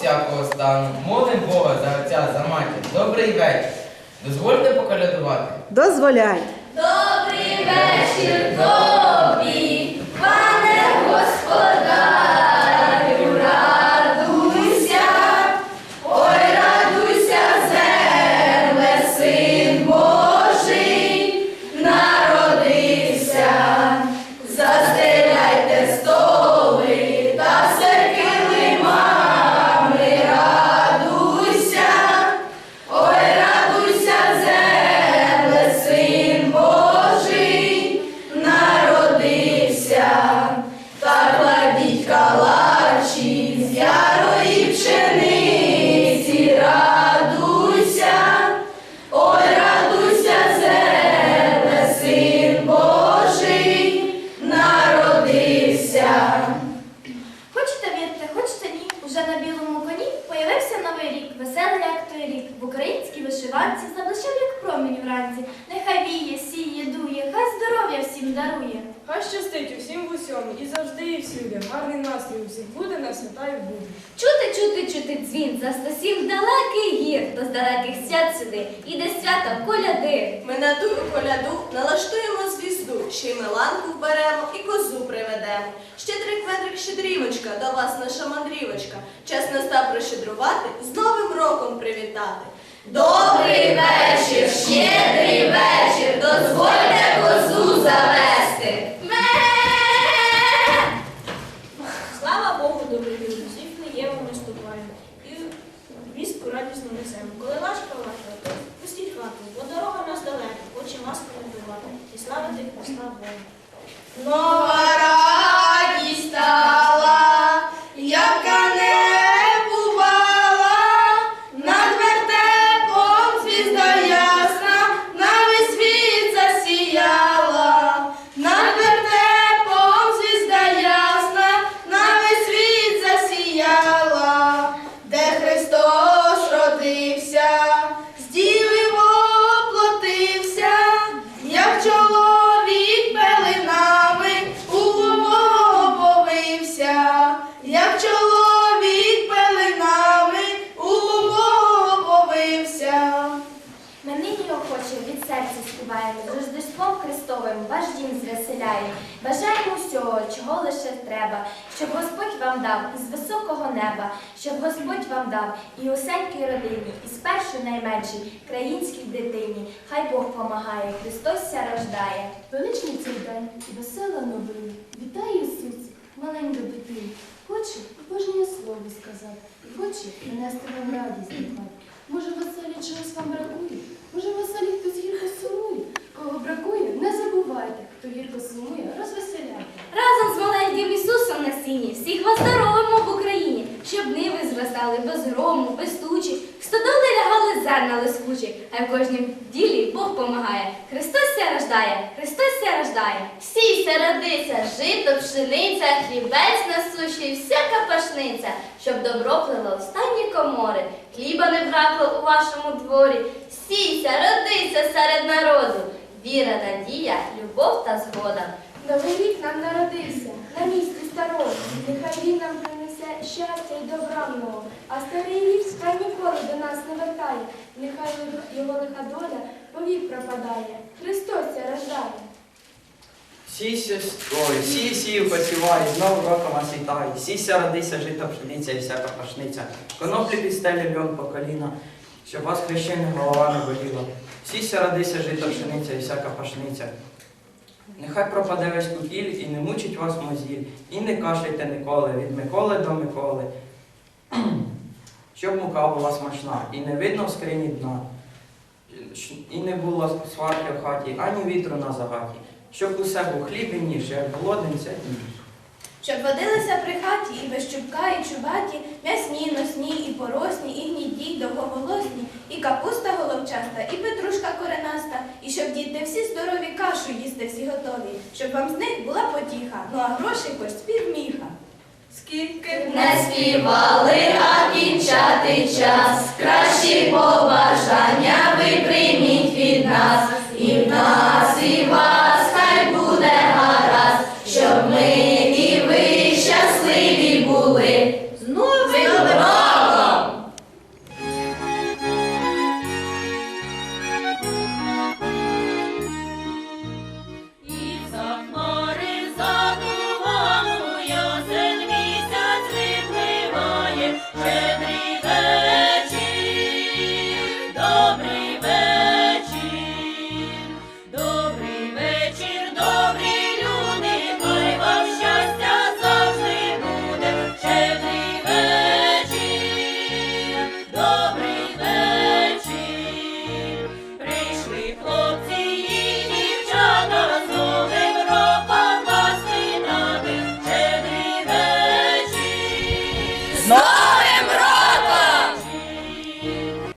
всякого стану. Молим Бога за отця, за матір. Добрий вечір. Дозвольте поколядувати. Дозволяй. Добрий вечір, тобі. Дарує. Хай щастить усім в усьому і завжди і всюди. Гарний настрій у всіх буде на свята й буде. Чути, чути, чути дзвін за стосів далекий гір, то з далеких свят сюди, іде свято коляди. Ми на ту коляду налаштуємо звізду, ще й меланку вберемо і козу приведемо. Щедрик ведрик щедрівочка, до вас наша мандрівочка. Час настав прощедрувати, з Новим роком привітати. Добрий вечір, щедрий вечір, дозвольте козу завести. Ме! Слава Богу, добрий люди, всіх Флеєму ми ступаємо. І вістку радісно несемо. Коли лашка ваша, то пустіть хату, бо дорога нас далека, хоче маску не бувати і славити Христа Бога. Нова Христовим ваш дім звеселяє. Бажаємо всього, чого лише треба, щоб Господь вам дав із високого неба, щоб Господь вам дав і усенькій родині, і спершу найменшій країнській дитині. Хай Бог помагає, Христос ся рождає. Величний цей день і весела новина. Вітає Ісус, маленька дитина. Хоче обожнє слово сказати. Хоче принести вам радість. Може, веселі чогось вам бракує? Може, веселі хтось гірко сумує? Кого бракує, не. Хто гірко сумує, розвеселяйте. Разом з маленьким Ісусом на сіні всіх вас здоровимо в Україні, щоб ниви зростали без грому, без тучі, в стодоли лягали зерна лискучі, а в кожнім ділі Бог помагає. Христос ся рождає, Христос ся рождає. Сійся, родися, жито, пшениця, хлібець насущий, всяка пашниця, щоб добро плило останні комори, хліба не бракло у вашому дворі. Сійся, родися серед народу, віра, надія, любов та згода. Новий рік нам народився на місці старого. Нехай він нам принесе щастя і добра много. А старий рік хай ніколи до нас не вертає. Нехай його лиха доля повік пропадає. Христос ся рождає. Сійся, ой, сій, сію, посівай, знову роком вас вітаю. Сійся, родися, жита, пшениця і всяка пашниця. Коноплі під стелі льон по коліна, щоб вас хрещена голова не боліла. Сійся, родися, жита, пшениця і всяка пашниця. Нехай пропаде весь кукіль і не мучить вас мозіль, і не кашляйте ніколи, від Миколи до Миколи. Щоб мука була смачна, і не видно в скрині дна, і не було сварки в хаті, ані вітру на загаті. Щоб усе був хліб і ніж, як голодний це ніж. Щоб водилися при хаті і без чубка, і чубаті, м'ясні, носні, і поросні, і гніді, й довговолосні, і капуста головчаста, і петрушка коренаста, і щоб діти всі здорові кашу їсти всі готові, щоб вам з них була потіха, ну а грошей хоч співміха. Скільки б Не співали, а кінчати час. Кращі побажання ви прийміть від нас